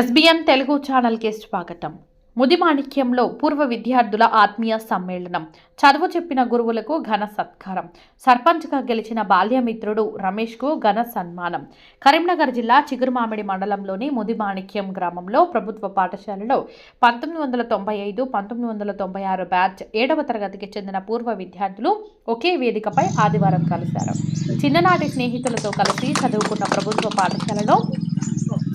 SBN Telugu ఛానల్కి స్వాగతం. ముదిమాణిక్యంలో పూర్వ విద్యార్థుల ఆత్మీయ సమ్మేళనం. చదువు చెప్పిన గురువులకు ఘన సత్కారం. సర్పంచ్గా గెలిచిన బాల్యమిత్రుడు రమేష్కు ఘన సన్మానం. కరీంనగర్ జిల్లా చిగురుమామిడి మండలంలోని ముదిమాణిక్యం గ్రామంలో ప్రభుత్వ పాఠశాలలో పంతొమ్మిది వందల తొంభై ఐదు పంతొమ్మిది వందల తొంభై ఆరు బ్యాచ్ ఏడవ తరగతికి చెందిన పూర్వ విద్యార్థులు ఒకే వేదికపై ఆదివారం కలిశారు. చిన్ననాటి స్నేహితులతో కలిసి చదువుకున్న ప్రభుత్వ పాఠశాలలో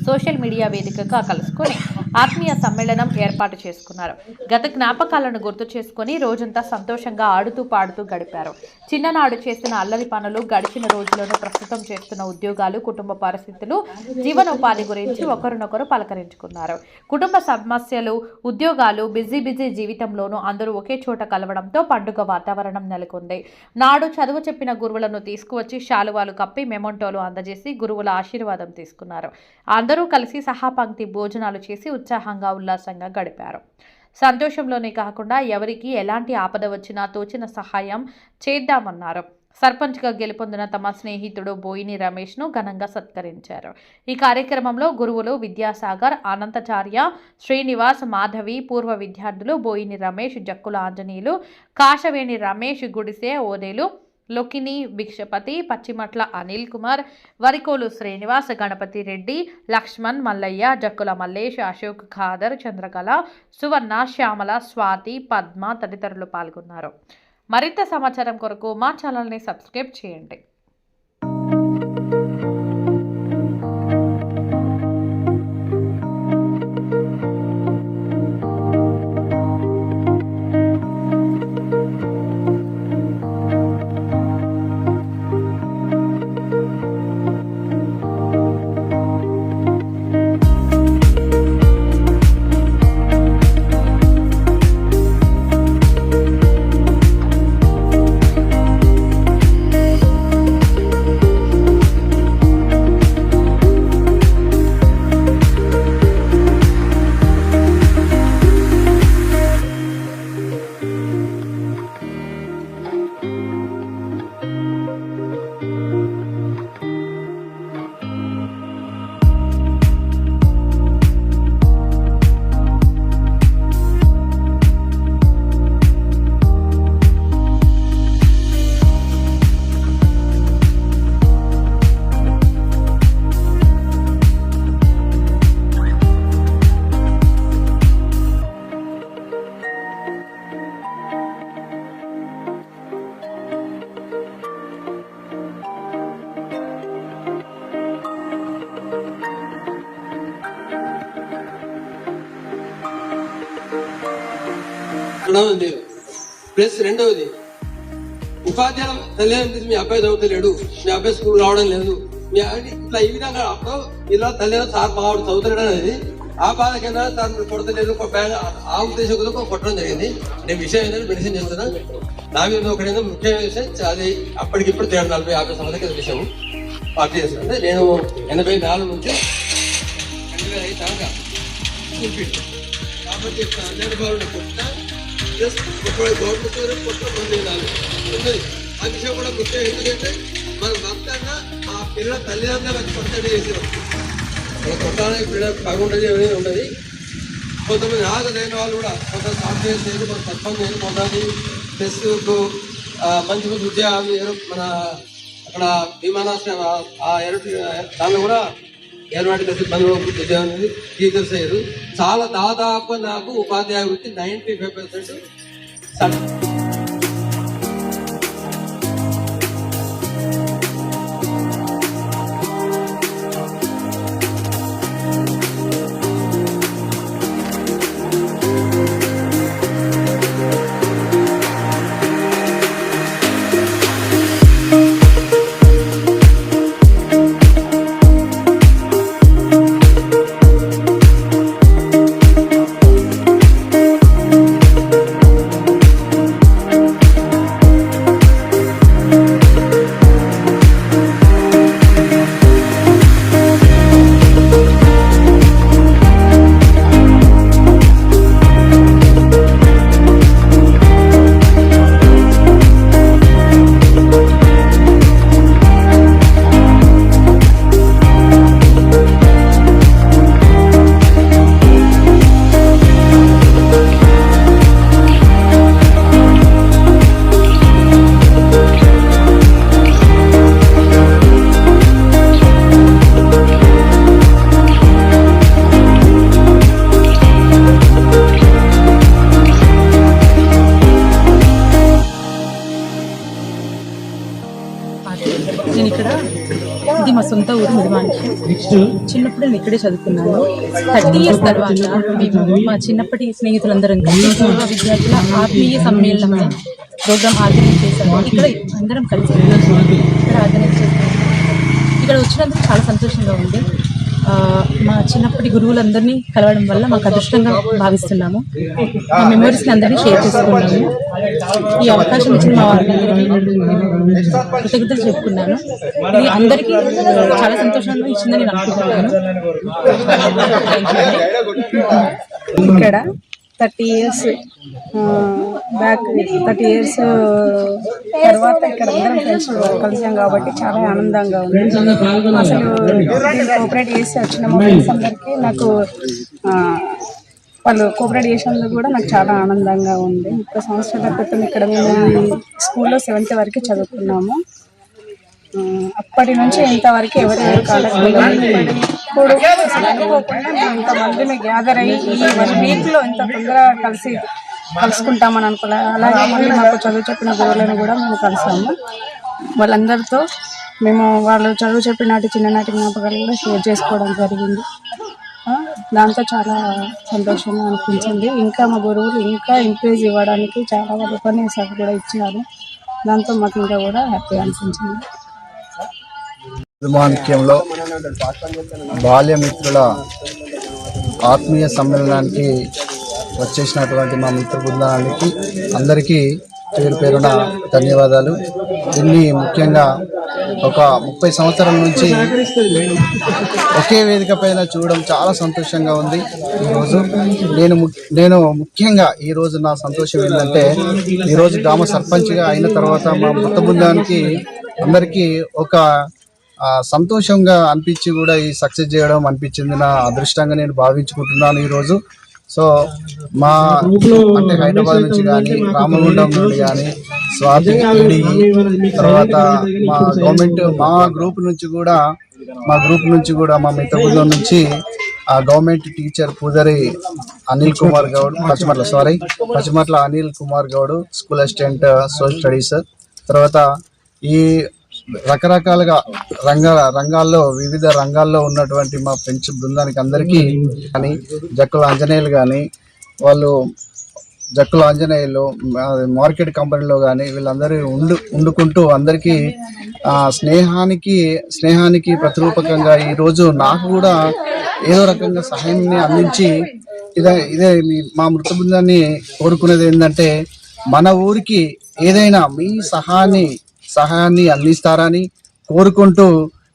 సోషల్ మీడియా వేదికగా కలుసుకొని ఆత్మీయ సమ్మేళనం ఏర్పాటు చేసుకున్నారు. గత జ్ఞాపకాలను గుర్తు చేసుకొని రోజంతా సంతోషంగా ఆడుతూ పాడుతూ గడిపారు. చిన్ననాడు చేసిన అల్లరి పనులు గడిచిన రోజులను ప్రస్తుతం చేస్తున్న ఉద్యోగాలు కుటుంబ పరిస్థితులు జీవనోపాధి గురించి ఒకరినొకరు పలకరించుకున్నారు. కుటుంబ సమస్యలు ఉద్యోగాలు బిజీ బిజీ జీవితంలోనూ అందరూ ఒకే చోట కలవడంతో పండుగ వాతావరణం నెలకొంది. నాడు చదువు చెప్పిన గురువులను తీసుకువచ్చి శాలువాలు కప్పి మెమొంటోలు అందజేసి గురువుల ఆశీర్వాదం తీసుకున్నారు. అందరూ కలిసి సహాపంక్తి భోజనాలు చేసి ఉత్సాహంగా ఉల్లాసంగా గడిపారు. సంతోషంలోనే కాకుండా ఎవరికి ఎలాంటి ఆపద వచ్చినా తోచిన సహాయం చేద్దామన్నారు. సర్పంచ్గా గెలుపొందిన తమ స్నేహితుడు బోయిని రమేష్ను ఘనంగా సత్కరించారు. ఈ కార్యక్రమంలో గురువులు విద్యాసాగర్ అనంతచార్య శ్రీనివాస్ మాధవి పూర్వ విద్యార్థులు బోయిని రమేష్ జక్కుల ఆంజనేయులు కాశవేణి రమేష్ గుడిసే ఓదేలు లొకిని భిక్షపతి పచ్చిమట్ల అనిల్ కుమార్ వరికోలు శ్రీనివాస్ గణపతి రెడ్డి లక్ష్మణ్ మల్లయ్య జక్కుల మల్లేష్ అశోక్ ఖాదర్ చంద్రకళ సువర్ణ శ్యామల స్వాతి పద్మ తదితరులు పాల్గొన్నారు. మరింత సమాచారం కొరకు మా ఛానల్ని సబ్స్క్రైబ్ చేయండి. అనడం లేవు ప్లస్ రెండవది ఉపాధ్యాయులు తల్లిదండ్రులు మీ అబ్బాయి చదువుతలేడు మీ అబ్బాయి స్కూల్ రావడం లేదు మీ ఇట్లా ఈ విధంగా అప్పుడు ఇలా తల్లిదండ్రులు సార్ బాగా చదువుతాడు అనేది ఆ బాధ కింద తను కొడతలేదు ఒక ఆ ఉద్దేశకులకు కొట్టడం జరిగింది. నేను విషయం ఏంటంటే మెడిసిన్ చేస్తున్నా. నా మీద ఒకటేదో ముఖ్యమైన విషయం అది అప్పటికిప్పుడు తేడు నలభై యాభై సంవత్సరాల కింద విషయం. పార్టీ చేస్తుంది నేను ఎనభై నాలుగు నుంచి రెండు వేల ఐదు దాకా. కాబట్టి ఇప్పుడు హండ్రెడ్ బాల్ ఇప్పుడు గవర్నమెంట్ కొత్త మంది ఉన్నది ఆ విషయం కూడా ముఖ్యం ఎందుకంటే మన మొత్తంగా ఆ పిల్లల తల్లిదండ్రులు వచ్చి కొట్టడి చేసారు మన కొట్టాలని పిల్లలు కాకుండా అనేది ఉన్నది కొంతమంది రాదు లేని వాళ్ళు కూడా కొంత సాఫ్ట్వేర్ లేదు కొంత తత్వం లేదు కొంతమంది ప్లస్ మంచి మంచి ఉద్యోగాలు మన అక్కడ విమానాశ్రయం ఆ- ఆ ఎరటి దానిలో కూడా ఏర్పాటు సిబ్బంది ఉద్యోగం అనేది టీచర్స్ అయ్యారు. చాలా దాదాపు నాకు ఉపాధ్యాయ వృత్తి నైంటీ ఫైవ్ పర్సెంట్ సొంత ఊరు ముదిమానికి చిన్నప్పుడు నేను ఇక్కడే చదువుకున్నాను. థర్టీ ఇయర్స్ తర్వాత మేము మా చిన్నప్పటి స్నేహితులందరం కలిసి పూర్వ విద్యార్థుల ఆత్మీయ సమ్మేళనం ప్రోగ్రామ్ ఆర్గనైజ్ చేశాము. ఇక్కడ అందరం కలిసి ఇక్కడ ఆర్గనైజ్ చేశాము ఇక్కడ వచ్చినందుకు చాలా సంతోషంగా ఉంది. మా చిన్నప్పటి గురువులందరినీ కలవడం వల్ల మాకు అదృష్టంగా భావిస్తున్నాము. మా మెమోరీస్ని అందరినీ షేర్ చేసుకున్నాము. ఈ అవకాశం ఇచ్చిన మా కృతజ్ఞతలు చెప్పుకున్నాను. ఇది అందరికీ చాలా సంతోషంగా ఇచ్చిందని నేను అనుకుంటున్నాను. ఇక్కడ thirty years back thirty years తర్వాత ఇక్కడ అందరం ఫ్రెండ్స్ కలిసాం కాబట్టి చాలా ఆనందంగా ఉంది. అసలు కోఆపరేట్ చేసి వచ్చిన మా ఫ్రెండ్స్ అందరికీ నాకు వాళ్ళు కోఆపరేట్ చేసినందుకు కూడా నాకు చాలా ఆనందంగా ఉంది. ముప్పై సంవత్సరాల క్రితం ఇక్కడ మేము స్కూల్లో సెవెంత్ వరకు చదువుకున్నాము. అప్పటి నుంచి ఇంతవరకు ఎవరు ఇప్పుడు అనుకోకుండా ఇంతమందిని గ్యాదర్ అయ్యి ఈ వన్ వీక్లో ఇంత తొందరగా కలిసి కలుసుకుంటామని అనుకోలే. అలాగే మళ్ళీ మాకు చదువు చెప్పిన గురువులను కూడా మేము కలిసాము. వాళ్ళందరితో మేము వాళ్ళు చదువు చెప్పినాటి చిన్ననాటి జ్ఞాపకాలు కూడా షేర్ చేసుకోవడం జరిగింది. దాంతో చాలా సంతోషంగా అనిపించింది. ఇంకా మా గురువులు ఇంకా ఇంప్రూవ్ ఇవ్వడానికి చాలా వరకు ఉపన్యాసాలు కూడా ఇచ్చారు. దాంతో మాకు ఇంకా కూడా హ్యాపీ అనిపించింది. మాణిక్యంలో బాల్యమిత్రుల ఆత్మీయ సమ్మేళనానికి వచ్చేసినటువంటి మా మిత్ర బృందానికి అందరికీ పేరు పేరున ధన్యవాదాలు. దీన్ని ముఖ్యంగా ఒక ముప్పై సంవత్సరాల నుంచి ఒకే వేదిక పైన చూడడం చాలా సంతోషంగా ఉంది ఈరోజు. నేను ము- నేను ముఖ్యంగా ఈరోజు నా సంతోషం ఏంటంటే ఈరోజు గ్రామ సర్పంచ్గా అయిన తర్వాత మా మృత బృందానికి అందరికీ ఒక సంతోషంగా అనిపించి కూడా ఈ సక్సెస్ చేయడం అనిపించింది నా అదృష్టంగా నేను భావించుకుంటున్నాను ఈరోజు. సో మా అంటే హైదరాబాద్ నుంచి కానీ రామగుండం నుండి కానీ స్వాతి తర్వాత మా గవర్నమెంట్ మా గ్రూప్ నుంచి కూడా మా గ్రూప్ నుంచి కూడా మా మిత్ర బృందం నుంచి ఆ government teacher Pujari Anil Kumar Goud Pachimatla sorry Pachimatla Anil Kumar Goud school assistant social studies తర్వాత ఈ రకరకాలుగా రంగాల రంగాల్లో వివిధ రంగాల్లో ఉన్నటువంటి మా ఫ్రెండ్స్ బృందానికి అందరికీ కానీ జక్కుల ఆంజనేయులు కానీ వాళ్ళు జక్కుల ఆంజనేయులు మార్కెట్ కంపెనీలో కానీ వీళ్ళందరూ ఉండు ఉండుకుంటూ అందరికీ స్నేహానికి స్నేహానికి ప్రతిరూపకంగా ఈరోజు నాకు కూడా ఏదో రకంగా సహాయాన్ని అందించి ఇదే ఇదే మీ- మా మృత బృందాన్ని కోరుకునేది ఏంటంటే మన ఊరికి ఏదైనా మీ సహాయాన్ని సహాయాన్ని అందిస్తారని కోరుకుంటూ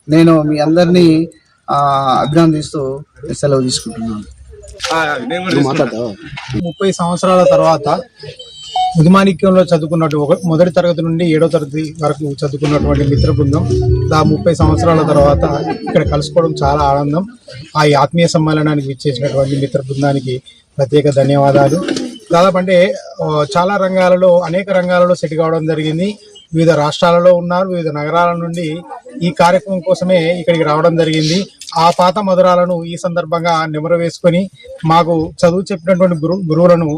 నేను మీ అందరినీ ఆ, అభినందిస్తూ సెలవు తీసుకుంటున్నాను. ముప్పై సంవత్సరాల తర్వాత ముదిమాణిక్యంలో చదువుకున్నట్టు ఒక మొదటి తరగతి నుండి ఏడో తరగతి వరకు చదువుకున్నటువంటి మిత్ర బృందం ఆ ముప్పై సంవత్సరాల తర్వాత ఇక్కడ కలుసుకోవడం చాలా ఆనందం. ఆ ఆత్మీయ సమ్మేళనానికి ఇచ్చేసినటువంటి మిత్ర బృందానికి ప్రత్యేక ధన్యవాదాలు. దాదాపు అంటే చాలా రంగాలలో అనేక రంగాలలో సెట్ కావడం జరిగింది. వివిధ రాష్ట్రాలలో ఉన్నారు వివిధ నగరాల నుండి ఈ కార్యక్రమం కోసమే ఇక్కడికి రావడం జరిగింది. ఆ పాత మధురాలను ఈ సందర్భంగా నిమర వేసుకొని మాకు చదువు చెప్పినటువంటి గురు గురువులను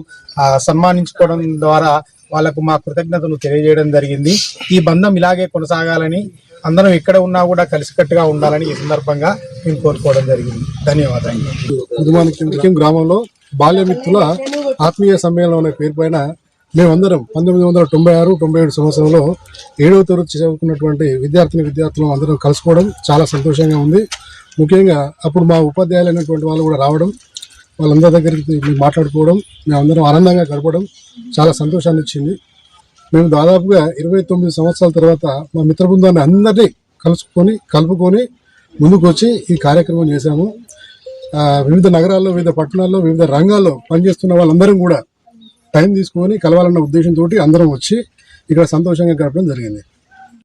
సన్మానించుకోవడం ద్వారా వాళ్ళకు మా కృతజ్ఞతలు తెలియజేయడం జరిగింది. ఈ బంధం ఇలాగే కొనసాగాలని అందరం ఎక్కడ ఉన్నా కూడా కలిసికట్టుగా ఉండాలని ఈ సందర్భంగా మేము కోరుకోవడం జరిగింది. ధన్యవాదాలు. గ్రామంలో బాల్యమిత్రుల ఆత్మీయ సమ్మేళనం అనే పేరు పైన మేమందరం పంతొమ్మిది వందల తొంభై ఆరు తొంభై ఏడు సంవత్సరంలో ఏడవ తరగతి చదువుకున్నటువంటి విద్యార్థిని విద్యార్థులు అందరం కలుసుకోవడం చాలా సంతోషంగా ఉంది. ముఖ్యంగా అప్పుడు మా ఉపాధ్యాయులు అయినటువంటి వాళ్ళు కూడా రావడం వాళ్ళందరి దగ్గరికి మేము మాట్లాడుకోవడం మేమందరం ఆనందంగా గడపడం చాలా సంతోషాన్ని ఇచ్చింది. మేము దాదాపుగా ఇరవై తొమ్మిది సంవత్సరాల తర్వాత మా మిత్ర బృందాన్ని అందరినీ కలుసుకొని కలుపుకొని ముందుకు వచ్చి ఈ కార్యక్రమం చేశాము. వివిధ నగరాల్లో వివిధ పట్టణాల్లో వివిధ రంగాల్లో పనిచేస్తున్న వాళ్ళందరం కూడా టైం తీసుకొని కలవాలన్న ఉద్దేశంతో అందరం వచ్చి ఇక్కడ సంతోషంగా గడపడం జరిగింది.